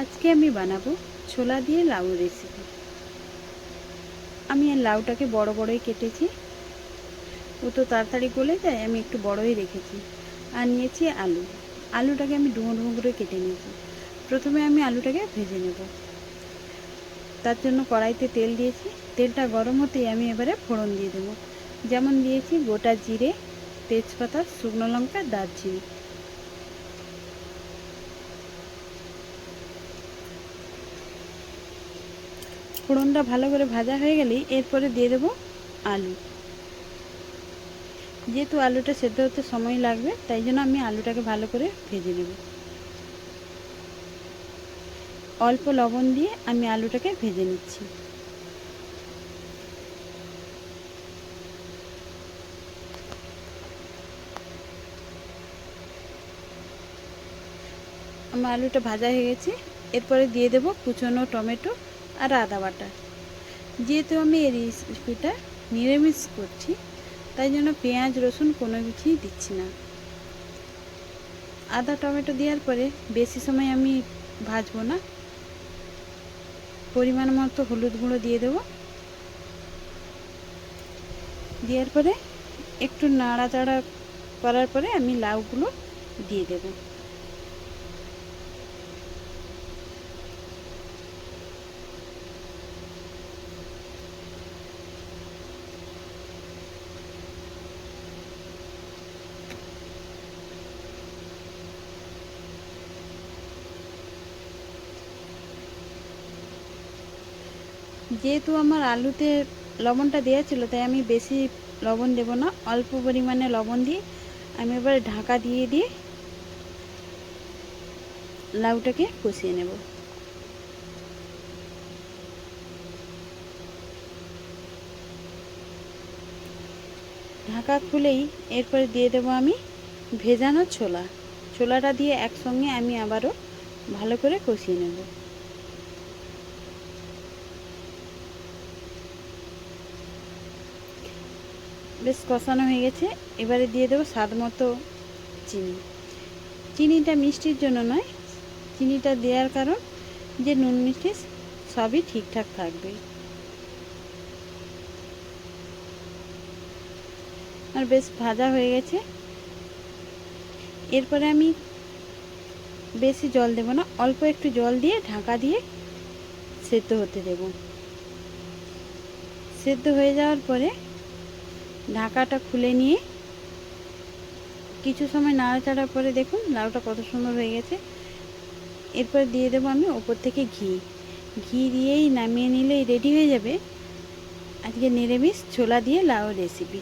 আজকে আমি বানাবো ছোলা দিয়ে লাউ রেসিপি আমি লাউটাকে বড় বড়ই কেটেছি। ও তো তাড়াতাড়ি গলে যায়, আমি একটু বড়ই রেখেছি। আর নিয়েছি আলু। আলুটাকে আমি ডুমো ডুমো করে কেটে নিয়েছি। প্রথমে আমি আলুটাকে ভেজে নেব। তার জন্য কড়াইতে তেল দিয়েছি। তেলটা গরম হতেই আমি এবারে ফোড়ন দিয়ে দেবো। যেমন দিয়েছি গোটা জিরে, তেজপাতা, শুকনো লঙ্কা, দারচিনি। ফোড়নটা ভালো করে ভাজা হয়ে গেলেই এরপরে দিয়ে দেবো আলু। যেহেতু আলুটা সেদ্ধ হতে সময় লাগবে, তাই জন্য আমি আলুটাকে ভালো করে ভেজে নেব। অল্প লবণ দিয়ে আমি আলুটাকে ভেজে নিচ্ছি। আমার আলুটা ভাজা হয়ে গেছে। এরপরে দিয়ে দেব কুচনো টমেটো। আর আদা বাটা। যেহেতু আমি এই রেসিপিটা নিরামিষ করছি, তাই জন্য পেঁয়াজ, রসুন কোনো কিছুই দিচ্ছি না। আদা, টমেটো দেওয়ার পরে বেশি সময় আমি ভাজবো না। পরিমাণ মতো হলুদ গুঁড়ো দিয়ে দেবো। দেওয়ার পরে একটু নাড়াচাড়া করার পরে আমি লাউগুলো দিয়ে দেবো। যেহেতু আমার আলুতে লবণটা দেওয়া ছিল, তাই আমি বেশি লবণ দেব না। অল্প পরিমাণে লবণ দিয়ে আমি এবার ঢাকা দিয়ে দিয়ে লাউটাকে কষিয়ে নেব। ঢাকা খুলেই এরপরে দিয়ে দেবো আমি ভেজানো ছোলা। ছোলাটা দিয়ে একসঙ্গে আমি আবারও ভালো করে কষিয়ে নেব। বেশ কষানো হয়ে গেছে। এবারে দিয়ে দেবো স্বাদ মতো চিনি। চিনিটা মিষ্টির জন্য নয়, চিনিটা দেওয়ার কারণ যে নুন মিষ্টি সবই ঠিকঠাক থাকবে। আর বেশ ভাজা হয়ে গেছে। এরপরে আমি বেশি জল দেব না, অল্প একটু জল দিয়ে ঢাকা দিয়ে সেদ্ধ হতে দেব। সেদ্ধ হয়ে যাওয়ার পরে ঢাকাটা খুলে নিয়ে কিছু সময় নাড়াচাড়ার পরে দেখুন, লাউটা কত সুন্দর হয়ে গেছে। এরপর দিয়ে দেবো আমি ওপর থেকে ঘি। ঘি দিয়েই নামিয়ে নিলেই রেডি হয়ে যাবে আজকে নিরামিষ ছোলা দিয়ে লাউ রেসিপি